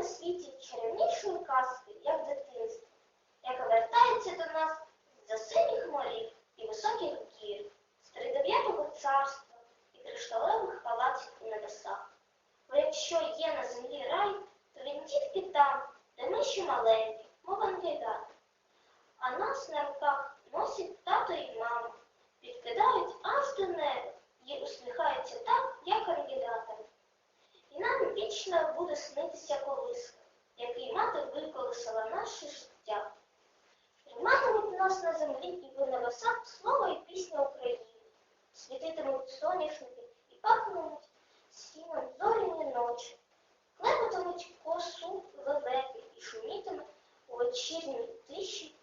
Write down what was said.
на світі чарівнішої казки, як дитинство, яка вертається до нас за синіх морів і високих гір, з тридев'ятого царства і кришталевих палаців у небесах. Бо якщо є на землі рай, то він тільки там, де ми ще маленькі, мов ангелят. А нас на руках носять тато і мама, підкидають аж до неба і усміхаються так, як ангелята. І нам вічно буде снитися наше життя. триматимуть нас на землі і в небесах слово і пісня України, світитимуть соняшники і пахнуть сіном зоріні ночі, клепатимуть косу лелеки і шумітиме у вечірній тиші.